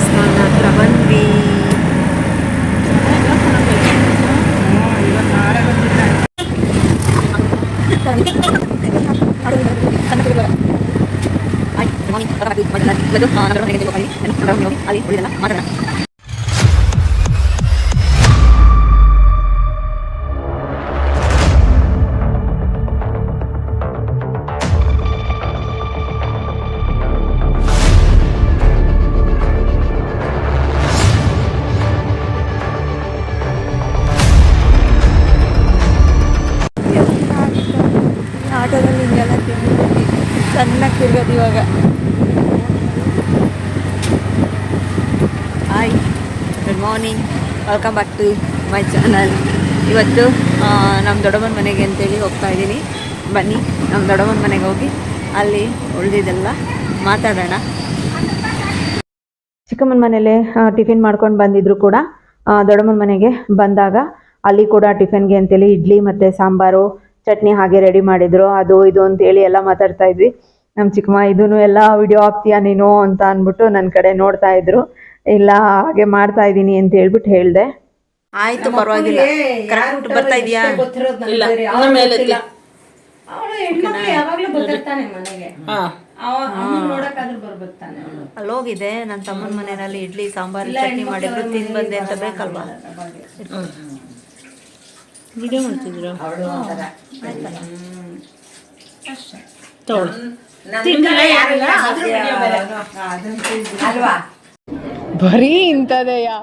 ದೇವಸ್ಥಾನ ಹತ್ರ ಬಂದ್ವಿ ಆಟೋದಲ್ಲಿ good morning welcome back to my channel ಇವತ್ತು ನಮ್ಮ ದೊಡ್ಡಮ್ಮನ ಮನೆಗೆ ಅಂತೇಳಿ ಹೋಗ್ತಾ ಇದ್ದೀನಿ. ಬನ್ನಿ ನಮ್ಮ ದೊಡ್ಡಮ್ಮನ ಮನೆಗೆ ಹೋಗಿ ಅಲ್ಲಿ ಉಳಿದಿದ್ದೆಲ್ಲ ಮಾತಾಡೋಣ. ಚಿಕ್ಕಮ್ಮನ ಮನೇಲೆ ಟಿಫಿನ್ ಮಾಡ್ಕೊಂಡು ಬಂದಿದ್ರು ಕೂಡ. ದೊಡ್ಡಮ್ಮನ ಮನೆಗೆ ಬಂದಾಗ ಅಲ್ಲಿ ಕೂಡ ಟಿಫಿನ್ಗೆ ಅಂತೇಳಿ ಇಡ್ಲಿ ಮತ್ತು ಸಾಂಬಾರು, ಚಟ್ನಿ ಹಾಗೆ ರೆಡಿ ಮಾಡಿದ್ರು. ಅದು, ಇದು ಅಂತೇಳಿ ಎಲ್ಲ ಮಾತಾಡ್ತಾ ಇದ್ವಿ. ನಮ್ಮ ಚಿಕ್ಕಮ್ಮ ಇದೂ ಎಲ್ಲ ವಿಡಿಯೋ ಹಾಕ್ತೀಯಾ ನೀನು? ಅಂತ ಅಂದ್ಬಿಟ್ಟು ನನ್ನ ಕಡೆ ನೋಡ್ತಾ ಇದ್ರು. ಇಲ್ಲ ಹಾಗೆ ಮಾಡ್ತಾ ಇದ್ದೀನಿ ಅಂತ ಹೇಳ್ಬಿಟ್ಟು ಹೇಳಿದೆ. ಆಯ್ತು ಪರವಾಗಿಲ್ಲ. ಕರೆಕ್ಟ್ ಬರ್ತಾ ಇದೆಯಾ ಇಲ್ಲ ಇನ್ನ ಮೇಲೆ ಎತ್ತಿ. ಅವಳು ಹೆಣ್ಮಕ್ಳು ಯಾವಾಗ್ಲೂ ಬರ್ತಿರ್ತಾನೆ ಮನೆಗೆ. ಹಾ. ನೋಡಕ್ಕಾದ್ರೂ ಬರ್ಬೇಕು ತಾನೆ ಅಲ್ಲಿ ಹೋಗಿದೆ ನನ್ನ ತಮ್ಮನ ಮನೆಯಲ್ಲಿ ಇಡ್ಲಿ ಸಾಂಬಾರ್ ಚಟ್ನಿ ಮಾಡಿದ್ರು ತಿಂದು ಬಂದೆ ಅಂತ ಬೇಕಲ್ವಾ? ವಿಡಿಯೋ ಮಾಡ್ತಿದ್ರು ತಗೊಳ್ಳಿ ತಿಂದಿಲ್ಲ ಯಾರಿಲ್ಲ ಆದ್ರೂ video ಬೇರೆ. ಇಂಥದೆಯಾ?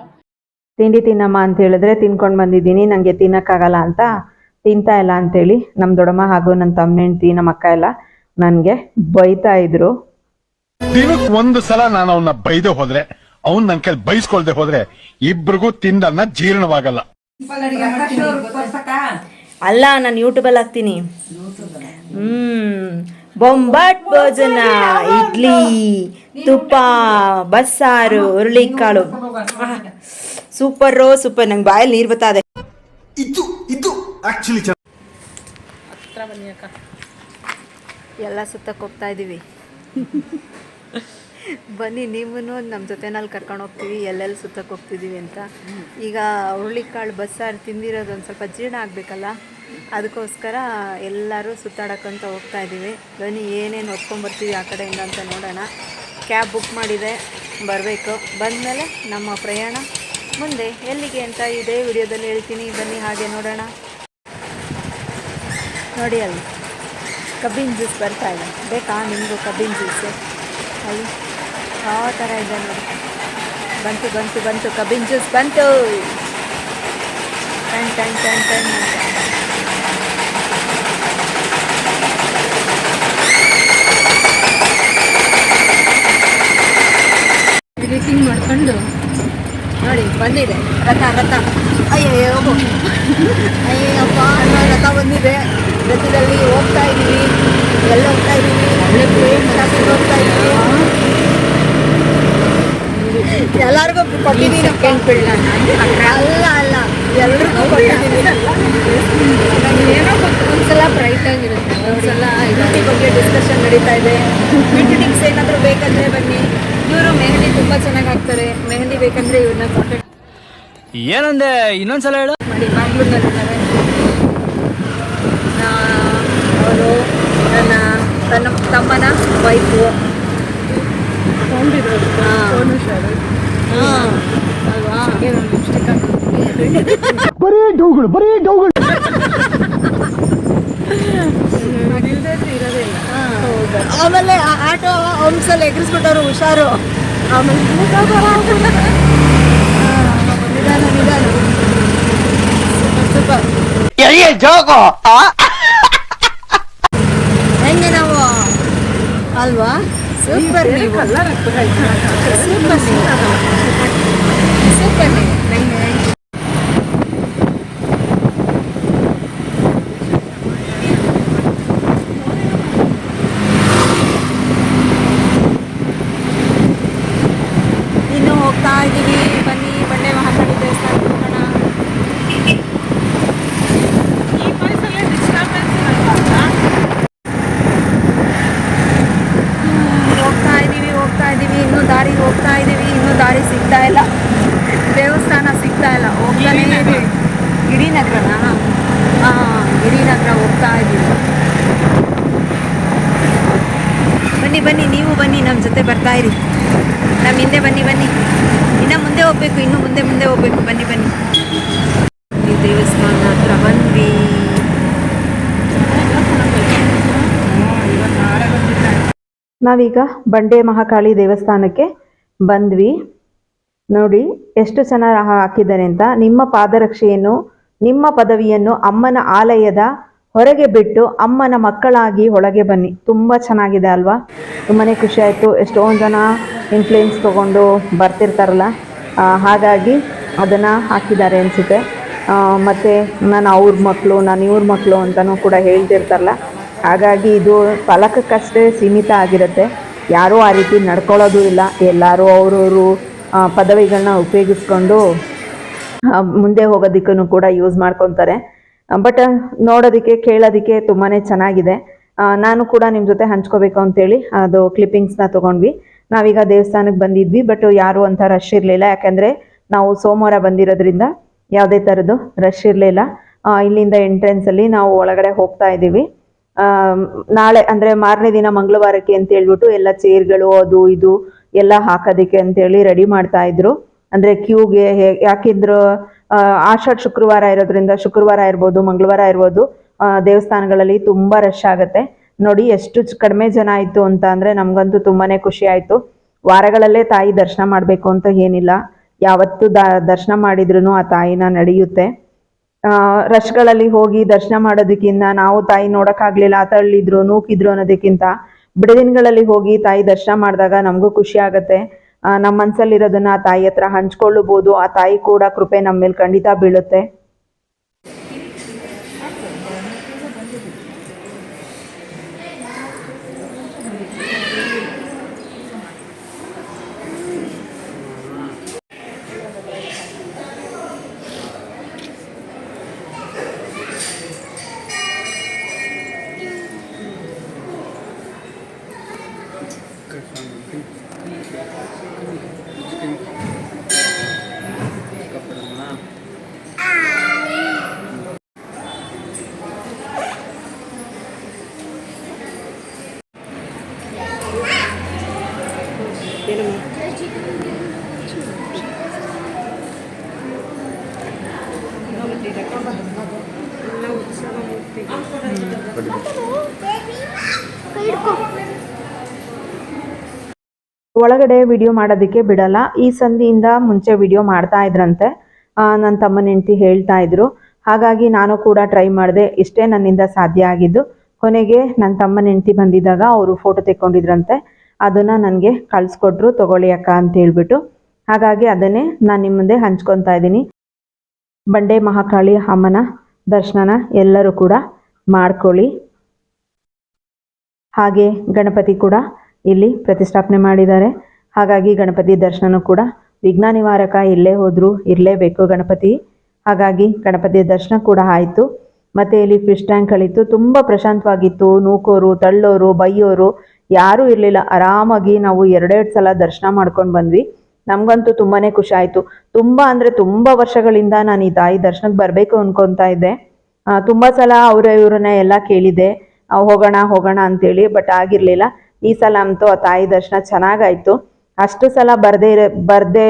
ತಿಂಡಿ ತಿನ್ನಮ್ಮ ಅಂತ ಹೇಳಿದ್ರೆ ತಿನ್ಕೊಂಡು ಬಂದಿದ್ದೀನಿ ನನಗೆ ತಿನ್ನಕ್ಕಾಗಲ್ಲ ಅಂತ. ತಿಂತಾ ಇಲ್ಲ ಅಂತೇಳಿ ನಮ್ಮ ದೊಡ್ಡಮ್ಮ ಹಾಗೂ ನನ್ನ ತಮ್ಮ ಹೆಂಡ್ತಿ ನಮ್ಮ ಅಕ್ಕ ಎಲ್ಲ ನನಗೆ ಬೈತಾ ಇದ್ರು. ದಿನಕ್ ಒಂದು ಸಲ ನಾನು ಅವನ್ನ ಬೈದೆ ಹೋದ್ರೆ ಅವ್ನ್ ನನ್ ಕೈಲಿ ಬೈಸ್ಕೊಳ್ದೆ ಹೋದ್ರೆ ಇಬ್ರಿಗೂ ತಿಂದನ್ನ ಜೀರ್ಣವಾಗಲ್ಲ. ಅಲ್ಲ ನಾನು ಯೂಟ್ಯೂಬಲ್ಲಿ ಹಾಕ್ತೀನಿ. ಹ್ಮ್ ಬೊಂಬಾಟ್ ಭೋಜನ ಇಡ್ಲಿ. ತುಪ್ಪ ಬಸ್ಸಾರು ಹುರುಳಿಕಾಳು. Super super. ನಂಗೆ ಬಾಯಲ್ಲಿ ನೀರು ಬರ್ತಾ ಇದೆ ಇದು ಇದು ಆಕ್ಚುಲಿ ಹತ್ರ ಬನ್ನಿ ಅಕ್ಕ. ಎಲ್ಲ ಸುತ್ತಕ್ಕೆ ಹೋಗ್ತಾ ಇದ್ದೀವಿ ಬನ್ನಿ ನೀವು ನಮ್ಮ ಜೊತೆನಲ್ಲಿ ಕರ್ಕೊಂಡು ಹೋಗ್ತೀವಿ. ಎಲ್ಲೆಲ್ಲಿ ಸುತ್ತಕ್ಕೆ ಹೋಗ್ತಿದ್ದೀವಿ ಅಂತ. ಈಗ ಹುರುಳಿಕಾಳು ಬಸ್ಸಾರು ತಿಂದಿರೋದು ಒಂದು ಸ್ವಲ್ಪ ಜೀರ್ಣ ಆಗಬೇಕಲ್ಲ? ಅದಕ್ಕೋಸ್ಕರ ಎಲ್ಲರೂ ಸುತ್ತಾಡಕ್ಕಂತ ಹೋಗ್ತಾ ಇದ್ದೀವಿ ಬನ್ನಿ ಏನೇನು ಹೊತ್ಕೊಂಡ್ಬರ್ತೀವಿ ಆ ಕಡೆಯಿಂದ ಅಂತ ನೋಡೋಣ. ಕ್ಯಾಬ್ ಬುಕ್ ಮಾಡಿದೆ, ಬರಬೇಕು. ಬಂದಮೇಲೆ ನಮ್ಮ ಪ್ರಯಾಣ ಮುಂದೆ ಎಲ್ಲಿಗೆ ಅಂತ ಇದೇ ವಿಡಿಯೋದಲ್ಲಿ ಹೇಳ್ತೀನಿ. ಬನ್ನಿ, ಹಾಗೆ ನೋಡೋಣ. ನೋಡಿ ಅಲ್ಲಿ, ಕಬ್ಬಿನ ಜ್ಯೂಸ್ ಬರ್ತಾ ಇದೆ. ಬೇಕಾ ನಿಮಗೂ ಕಬ್ಬಿನ ಜ್ಯೂಸು? ಅಲ್ಲಿ ಯಾವ ಥರ ಇದೆ ನೋಡಿ. ಬಂತು ಬಂತು ಬಂತು. ಕಬ್ಬಿನ ಜ್ಯೂಸ್ ಬಂತು. ಟನ್ ಟನ್ ಟನ್ ಟನ್ ಅಂತ. ಮಾಡ್ಕೊಂಡು ನೋಡಿ ಬಂದಿದೆ. ರಥ ರಥ. ಅಯ್ಯೋ ಹೋಗು ಅಯ್ಯಪ್ಪ ಅನ್ನೋ ರಥ ಬಂದಿದೆ. ರಥದಲ್ಲಿ ಹೋಗ್ತಾ ಇದ್ದೀವಿ. ಎಲ್ಲ ಹೋಗ್ತಾ ಇದ್ದೀವಿ. ಹೋಗ್ತಾ ಇದ್ದೀವಿ. ಎಲ್ಲರಿಗೂ ಕೊಟ್ಟಿದ್ದೀನಿ. ಅಲ್ಲ ಅಲ್ಲ. ಎಲ್ರಿಗೂ ಕೊಟ್ಟಿದ್ದೀನಿ. ಏನೋ ಗೊತ್ತು. ಒಂದ್ಸಲ ಬ್ರೈಟ್ ಆಗಿರುತ್ತೆ. ಒಂದ್ಸಲ ಇದ್ರ ಬಗ್ಗೆ ಡಿಸ್ಕಷನ್ ನಡೀತಾ ಇದೆ. ಮೀಟಿಂಗ್ಸ್ ಏನಾದರೂ ಬೇಕಂದ್ರೆ ಬನ್ನಿ. ಇವರು ಮೆಹಂದಿ ತುಂಬಾ ಚೆನ್ನಾಗಿ ಹಾಕ್ತಾರೆ. ಮೆಹಂದಿ ಬೇಕಂದ್ರೆ ಇವ್ರನ್ನ ಕಾಂಟ್ಯಾಕ್ಟ್ ಏನಂದೆ? ಇನ್ನೊಂದ್ಸಲ ಹೇಳು. ಮಾಡಿ. ಬ್ಯಾಂಗ್ಳೂರ್ನಲ್ಲಿದ್ದಾರೆ ಅವರು ನನ್ನ ತನ್ನ ತಮ್ಮನ ವೈಫು ಅಲ್ವಾ ಬರೀ ಡೌಗಳು ಬರೀ ಡೌಗಳು. ಆಮೇಲೆ ಆ ಆಟೋ ಹಂಸಲ್ಲಿ ಎಗರಿಸ್ಬಿಟ್ಟವ್ರು ಹುಷಾರು. ಆಮೇಲೆ ನಿಧಾನ ನಿಧಾನ. ಸೂಪರ್ ಹೆಂಗೆ ನಾವು? ಅಲ್ವಾ? ಸೂಪರ್ ನೀವು. ಸೂಪರ್ ಸೂಪರ್ ನೀವು ನಂಗೆ ಇನ್ನು ಹೋಗ್ತಾ ಇದ್ದೀವಿ ಬನ್ನಿ ಬಂಡೆ ಮಹಾಕಾಳಿ ದೇವಸ್ಥಾನ ಹೋಗೋಣ ಈ ವಯಸ್ಸಲ್ಲೇ disturbance ಇರಲ್ವಾ? ಹೋಗ್ತಾ ಇದ್ದೀವಿ ಇನ್ನೂ ದಾರಿ ಸಿಗ್ತಾ ಇಲ್ಲ. ದೇವಸ್ಥಾನ ಸಿಗ್ತಾ ಇಲ್ಲ ಹೋಗ್ತಾನೆ ಇದ್ದೀವಿ. ಗಿರಿನಗರನ? ಹಾಂ ಗಿರಿನಗರ ಹೋಗ್ತಾ ಇದ್ದೀವಿ. ಬನ್ನಿ ಬನ್ನಿ ನೀವು ಬನ್ನಿ ನಮ್ಮ ಜೊತೆ ಬರ್ತಾ ಇರಿ. ನಮ್ಮ ಹಿಂದೆ ಬನ್ನಿ ಬನ್ನಿ. ಇನ್ನು ಮುಂದೆ ಹೋಗ್ಬೇಕು ಇನ್ನು ಮುಂದೆ ಮುಂದೆ ಹೋಗ್ಬೇಕು. ಬನ್ನಿ ಬನ್ನಿ. ಈ ದೇವಸ್ಥಾನ ಹತ್ರ ಬಂದ್ವಿ ನಾವೀಗ ಬಂಡೆ ಮಹಾಕಾಳಿ ದೇವಸ್ಥಾನಕ್ಕೆ ಬಂದ್ವಿ. ನೋಡಿ, ಎಷ್ಟು ಚೆನ್ನಾಗಿ ಹಾಕಿದ್ದಾರೆ ಅಂತ. ನಿಮ್ಮ ಪಾದರಕ್ಷೆಯನ್ನು, ನಿಮ್ಮ ಪದವಿಯನ್ನು ಅಮ್ಮನ ಆಲಯದ ಹೊರಗೆ ಬಿಟ್ಟು ಅಮ್ಮನ ಮಕ್ಕಳಾಗಿ ಒಳಗೆ ಬನ್ನಿ. ತುಂಬ ಚೆನ್ನಾಗಿದೆ ಅಲ್ವಾ? ತುಂಬಾ ಖುಷಿ ಆಯಿತು. ಎಷ್ಟೊಂದು ಜನ ಇನ್ಫ್ಲೂಯೆನ್ಸ್ ತೊಗೊಂಡು ಬರ್ತಿರ್ತಾರಲ್ಲ. ಹಾಗಾಗಿ ಅದನ್ನು ಹಾಕಿದ್ದಾರೆ ಅನಿಸುತ್ತೆ. ಮತ್ತು ನಾನು ಅವ್ರ ಮಕ್ಕಳು ನಾನು ಇವ್ರ ಮಕ್ಕಳು ಅಂತಲೂ ಕೂಡ ಹೇಳ್ತಿರ್ತಾರಲ್ಲ. ಹಾಗಾಗಿ ಇದು ಫಲಕಕ್ಕಷ್ಟೇ ಸೀಮಿತ ಆಗಿರುತ್ತೆ. ಯಾರೂ ಆ ರೀತಿ ನಡ್ಕೊಳ್ಳೋದು ಇಲ್ಲ. ಎಲ್ಲರೂ ಅವರವರು ಪದವಿಗಳನ್ನ ಉಪಯೋಗಿಸ್ಕೊಂಡು ಮುಂದೆ ಹೋಗೋದಕ್ಕೂ ಕೂಡ ಯೂಸ್ ಮಾಡ್ಕೊತಾರೆ. ಬಟ್ ನೋಡೋದಕ್ಕೆ, ಕೇಳೋದಕ್ಕೆ ತುಂಬಾ ಚೆನ್ನಾಗಿದೆ. ನಾನು ಕೂಡ ನಿಮ್ಮ ಜೊತೆ ಹಂಚ್ಕೋಬೇಕು ಅಂತೇಳಿ, ಅದು ಕ್ಲಿಪ್ಪಿಂಗ್ಸ್ನ ತೊಗೊಂಡ್ವಿ. ನಾವೀಗ ದೇವಸ್ಥಾನಕ್ಕೆ ಬಂದಿದ್ವಿ ಬಟ್ ಯಾರೂ ಅಂತ ರಶ್ ಇರಲಿಲ್ಲ. ಯಾಕೆಂದರೆ ನಾವು ಸೋಮವಾರ ಬಂದಿರೋದ್ರಿಂದ ಯಾವುದೇ ಥರದ್ದು ರಶ್ ಇರಲಿಲ್ಲ. ಇಲ್ಲಿಂದ ಎಂಟ್ರೆನ್ಸಲ್ಲಿ ನಾವು ಒಳಗಡೆ ಹೋಗ್ತಾ ಇದ್ದೀವಿ. ನಾಳೆ ಅಂದ್ರೆ ಮಾರನೇ ದಿನ ಮಂಗಳವಾರಕ್ಕೆ ಅಂತ ಹೇಳ್ಬಿಟ್ಟು ಎಲ್ಲ ಚೇರ್ಗಳು ಅದು ಇದು ಎಲ್ಲ ಹಾಕೋದಕ್ಕೆ ಅಂತೇಳಿ ರೆಡಿ ಮಾಡ್ತಾ ಇದ್ರು. ಅಂದ್ರೆ ಕ್ಯೂಗೆ ಯಾಕಿದ್ರು ಆ, ಆಷಾಢ ಶುಕ್ರವಾರ ಇರೋದ್ರಿಂದ ಶುಕ್ರವಾರ ಇರ್ಬೋದು ಮಂಗಳವಾರ ಇರ್ಬೋದು ದೇವಸ್ಥಾನಗಳಲ್ಲಿ ತುಂಬಾ ರಶ್ ಆಗುತ್ತೆ. ನೋಡಿ ಎಷ್ಟು ಕಡಿಮೆ ಜನ ಆಯ್ತು ಅಂತ ಅಂದ್ರೆ ನಮ್ಗಂತೂ ತುಂಬಾನೇ ಖುಷಿ ಆಯ್ತು. ವಾರಗಳಲ್ಲೇ ತಾಯಿ ದರ್ಶನ ಮಾಡಬೇಕು ಅಂತ ಏನಿಲ್ಲ. ಯಾವತ್ತು ದರ್ಶನ ಮಾಡಿದ್ರು ಆ ತಾಯಿನ ನಡೆಯುತ್ತೆ. ರಶ್ಗಳಲ್ಲಿ ಹೋಗಿ ದರ್ಶನ ಮಾಡೋದಕ್ಕಿಂತ ನಾವು ತಾಯಿ ನೋಡೋಕ್ಕಾಗಲಿಲ್ಲ ತಳ್ಳಿದ್ರು, ನೂಕಿದ್ರು ಅನ್ನೋದಕ್ಕಿಂತ ಬಿಡದಿನಗಳಲ್ಲಿ ಹೋಗಿ ತಾಯಿ ದರ್ಶನ ಮಾಡಿದಾಗ ನಮಗೂ ಖುಷಿ ಆಗುತ್ತೆ. ಮನಸ್ಸಲ್ಲಿರೋದನ್ನ ಆ ತಾಯಿ ಹತ್ರ ಹಂಚ್ಕೊಳ್ಳಬಹುದು, ಆ ತಾಯಿ ಕೂಡ ಕೃಪೆ ನಮ್ಮ ಮೇಲೆ ಖಂಡಿತ ಬೀಳುತ್ತೆ. ಒಳಗಡೆ ವಿಡಿಯೋ ಮಾಡೋದಕ್ಕೆ ಬಿಡಲ್ಲ. ಈ ಸಂಧಿಯಿಂದ ಮುಂಚೆ ವಿಡಿಯೋ ಮಾಡ್ತಾ ಇದ್ರಂತೆ. ನನ್ನ ತಮ್ಮನ ಹೆಂಡತಿ ಹೇಳ್ತಾ ಇದ್ರು. ಹಾಗಾಗಿ ನಾನು ಕೂಡ ಟ್ರೈ ಮಾಡಿದೆ. ಇಷ್ಟೇ ನನ್ನಿಂದ ಸಾಧ್ಯ ಆಗಿದ್ದು. ಕೊನೆಗೆ ನನ್ನ ತಮ್ಮನ ಹೆಂಡತಿ ಬಂದಿದ್ದಾಗ ಅವರು ಫೋಟೋ ತೆಕ್ಕೊಂಡಿದ್ರಂತೆ. ಅದನ್ನು ನನಗೆ ಕಳಿಸ್ಕೊಟ್ರು. ತಗೊಳ್ಳಿ ಅಕ್ಕ ಅಂತ ಹೇಳ್ಬಿಟ್ಟು. ಹಾಗಾಗಿ ಅದನ್ನೇ ನಾನು ನಿಮ್ಮ ಮುಂದೆ ಹಂಚ್ಕೊತಾ ಇದ್ದೀನಿ. ಬಂಡೆ ಮಹಾಕಾಳಿ ಅಮ್ಮನ ದರ್ಶನನ ಎಲ್ಲರೂ ಕೂಡ ಮಾಡ್ಕೊಳ್ಳಿ. ಹಾಗೆ ಗಣಪತಿ ಕೂಡ ಇಲ್ಲಿ ಪ್ರತಿಷ್ಠಾಪನೆ ಮಾಡಿದ್ದಾರೆ. ಹಾಗಾಗಿ ಗಣಪತಿ ದರ್ಶನನೂ ಕೂಡ ವಿಘ್ನ ನಿವಾರಕ ಎಲ್ಲೇ ಹೋದರೂ ಇರಲೇಬೇಕು ಗಣಪತಿ. ಹಾಗಾಗಿ ಗಣಪತಿಯ ದರ್ಶನ ಕೂಡ ಆಯಿತು. ಮತ್ತು ಇಲ್ಲಿ ಫಿಶ್ ಟ್ಯಾಂಕ್ಗಳಿತ್ತು ತುಂಬ ಪ್ರಶಾಂತವಾಗಿತ್ತು. ನೂಕೋರು, ತಳ್ಳೋರು, ಬೈಯೋರು ಯಾರೂ ಇರಲಿಲ್ಲ. ಆರಾಮಾಗಿ ನಾವು ಎರಡೆರಡು ಸಲ ದರ್ಶನ ಮಾಡ್ಕೊಂಡು ಬಂದ್ವಿ. ನಮಗಂತೂ ತುಂಬಾ ಖುಷಿ ಆಯಿತು. ತುಂಬ ಅಂದರೆ ತುಂಬ ವರ್ಷಗಳಿಂದ ನಾನು ಈ ತಾಯಿ ದರ್ಶನಕ್ಕೆ ಬರಬೇಕು ಅನ್ಕೊತಾ ಇದ್ದೆ. ತುಂಬ ಸಲ ಅವರ ಇವ್ರನ್ನ ಎಲ್ಲ ಕೇಳಿದೆ ಹೋಗೋಣ ಹೋಗೋಣ ಅಂತೇಳಿ, ಬಟ್ ಆಗಿರಲಿಲ್ಲ. ಈ ಸಲ ಅಂತೂ ಆ ತಾಯಿ ದರ್ಶನ ಚೆನ್ನಾಗಾಯ್ತು. ಅಷ್ಟು ಸಲ ಬರ್ದೇ ಇರೋ ಬರದೇ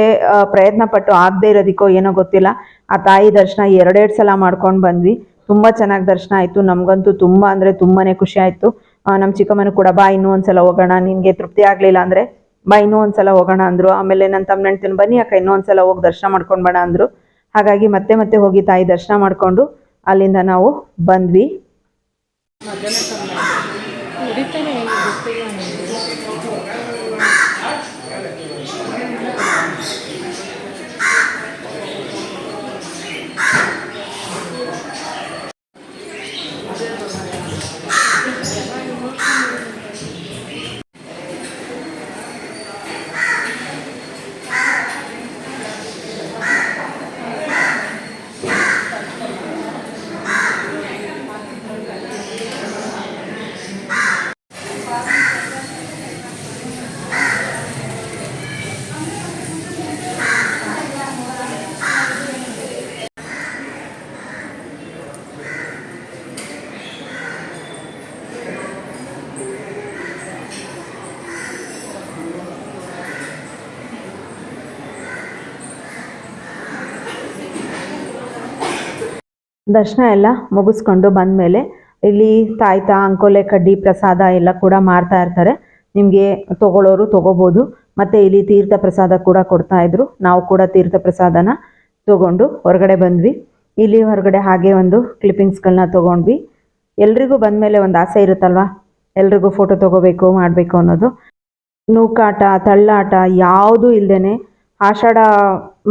ಪ್ರಯತ್ನ ಪಟ್ಟು ಆಗದೆ ಇರೋದಕ್ಕೋ ಏನೋ ಗೊತ್ತಿಲ್ಲ. ಆ ತಾಯಿ ದರ್ಶನ ಎರಡೆರಡು ಸಲ ಮಾಡ್ಕೊಂಡು ಬಂದ್ವಿ. ತುಂಬ ಚೆನ್ನಾಗಿ ದರ್ಶನ ಆಯಿತು. ನಮಗಂತೂ ತುಂಬ ಅಂದರೆ ತುಂಬಾ ಖುಷಿ ಆಯಿತು. ನಮ್ಮ ಚಿಕ್ಕಮ್ಮನೂ ಕೂಡ, ಬಾ, ಇನ್ನೂ ಒಂದ್ಸಲ ಹೋಗೋಣ. ನಿನಗೆ ತೃಪ್ತಿ ಆಗಲಿಲ್ಲ ಅಂದರೆ, ಬಾ, ಇನ್ನೂ ಒಂದ್ಸಲ ಹೋಗೋಣ ಅಂದರು. ಆಮೇಲೆ ನನ್ನ ತಮ್ಮ ನೆಣ್ತೀನಿ ಬನ್ನಿ ಅಕ್ಕ, ಇನ್ನೂ ಒಂದ್ಸಲ ಹೋಗಿ ದರ್ಶನ ಮಾಡ್ಕೊಂಡು ಬೇಡ ಅಂದರು. ಹಾಗಾಗಿ ಮತ್ತೆ ಮತ್ತೆ ಹೋಗಿ ತಾಯಿ ದರ್ಶನ ಮಾಡಿಕೊಂಡು ಅಲ್ಲಿಂದ ನಾವು ಬಂದ್ವಿ. Dito na eh, yung gusto yun. Eh. ದರ್ಶನ ಎಲ್ಲ ಮುಗಿಸ್ಕೊಂಡು ಬಂದಮೇಲೆ ಇಲ್ಲಿ ತಾಯ್ತ, ಅಂಕೋಲೆ, ಕಡ್ಡಿ, ಪ್ರಸಾದ ಎಲ್ಲ ಕೂಡ ಮಾರ್ತಾ ಇರ್ತಾರೆ. ನಿಮಗೆ ತಗೊಳ್ಳೋರು ತಗೋಬೋದು. ಮತ್ತು ಇಲ್ಲಿ ತೀರ್ಥ ಪ್ರಸಾದ ಕೂಡ ಕೊಡ್ತಾ ಇದ್ರು. ನಾವು ಕೂಡ ತೀರ್ಥ ಪ್ರಸಾದನ ತಗೊಂಡು ಹೊರಗಡೆ ಬಂದ್ವಿ. ಇಲ್ಲಿ ಹೊರಗಡೆ ಹಾಗೆ ಒಂದು ಕ್ಲಿಪ್ಪಿಂಗ್ಸ್ಗಳನ್ನ ತೊಗೊಂಡ್ವಿ. ಎಲ್ರಿಗೂ ಬಂದಮೇಲೆ ಒಂದು ಆಸೆ ಇರುತ್ತಲ್ವಾ? ಎಲ್ರಿಗೂ ಫೋಟೋ ತೊಗೋಬೇಕು, ಮಾಡಬೇಕು ಅನ್ನೋದು. ನೂಕಾಟ, ತಳ್ಳಾಟ ಯಾವುದೂ ಇಲ್ಲದೇ ಆಷಾಢ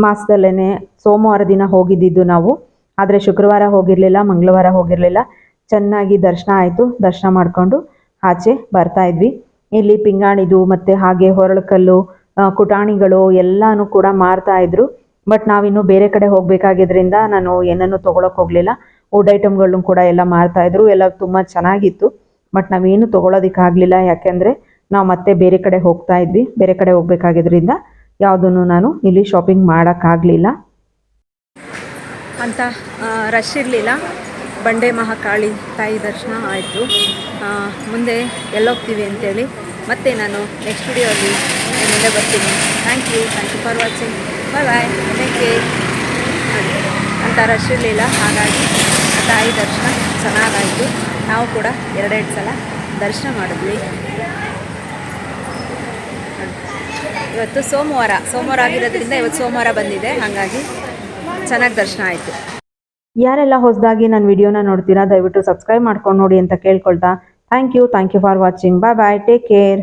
ಮಾಸದಲ್ಲೇ ಸೋಮವಾರ ದಿನ ಹೋಗಿದ್ದಿದ್ದು ನಾವು. ಆದರೆ ಶುಕ್ರವಾರ ಹೋಗಿರಲಿಲ್ಲ, ಮಂಗಳವಾರ ಹೋಗಿರಲಿಲ್ಲ. ಚೆನ್ನಾಗಿ ದರ್ಶನ ಆಯಿತು, ದರ್ಶನ ಮಾಡಿಕೊಂಡು ಆಚೆ ಬರ್ತಾ ಇದ್ವಿ. ಇಲ್ಲಿ ಪಿಂಗಾಣಿದು ಮತ್ತು ಹಾಗೆ ಹೊರಳಕಲ್ಲು ಕುಟಾಣಿಗಳು ಎಲ್ಲನೂ ಕೂಡ ಮಾರ್ತಾ ಇದ್ರು. ಬಟ್ ನಾವಿನ್ನು ಬೇರೆ ಕಡೆ ಹೋಗಬೇಕಾಗಿದ್ರಿಂದ ನಾನು ಏನನ್ನು ತೊಗೊಳಕ್ಕೆ ಹೋಗಲಿಲ್ಲ. ವುಡ್ ಐಟಮ್ಗಳನ್ನು ಕೂಡ ಎಲ್ಲ ಮಾರ್ತಾ ಇದ್ರು. ಎಲ್ಲ ತುಂಬ ಚೆನ್ನಾಗಿತ್ತು. ಬಟ್ ನಾವೇನು ತೊಗೊಳೋದಕ್ಕಾಗಲಿಲ್ಲ ಯಾಕೆಂದರೆ ನಾವು ಮತ್ತೆ ಬೇರೆ ಕಡೆ ಹೋಗ್ತಾ ಇದ್ವಿ. ಬೇರೆ ಕಡೆ ಹೋಗಬೇಕಾಗಿದ್ದರಿಂದ ಯಾವುದನ್ನು ನಾನು ಇಲ್ಲಿ ಶಾಪಿಂಗ್ ಮಾಡೋಕ್ಕಾಗಲಿಲ್ಲ ಅಂತ ರಶ್ ಇರಲಿಲ್ಲ. ಬಂಡೆ ಮಹಾಕಾಳಿ ತಾಯಿ ದರ್ಶನ ಆಯಿತು. ಮುಂದೆ ಎಲ್ಲೋಗ್ತೀವಿ ಅಂತೇಳಿ. ಮತ್ತೆ ನಾನು ನೆಕ್ಸ್ಟ್ ವಿಡಿಯೋಲ್ಲಿ ನಿಮ್ಮ ಮುಂದೆ ಬರ್ತೀನಿ. Thank you thank you for watching bye bye thank you ಅಂತ ರಶ್ ಇರಲಿಲ್ಲ. ಹಾಗಾಗಿ ತಾಯಿ ದರ್ಶನ ಚೆನ್ನಾಗಾಯಿತು. ನಾವು ಕೂಡ ಎರಡೆರಡು ಸಲ ದರ್ಶನ ಮಾಡಿದ್ವಿ. ಇವತ್ತು ಸೋಮವಾರ. ಸೋಮವಾರ ಆಗಿರೋದ್ರಿಂದ ಇವತ್ತು ಸೋಮವಾರ ಬಂದಿದೆ. ಹಾಗಾಗಿ ಚೆನ್ನಾಗಿ ದರ್ಶನ ಆಯಿತು. ಯಾರೆಲ್ಲ ಹೊಸದಾಗಿ ನನ್ನ ವಿಡಿಯೋನ ನೋಡ್ತೀರಾ, ದಯವಿಟ್ಟು ಸಬ್ಸ್ಕ್ರೈಬ್ ಮಾಡ್ಕೊಂಡು ನೋಡಿ ಅಂತ ಕೇಳ್ಕೊಳ್ತಾ. Thank you thank you for watching bye bye take care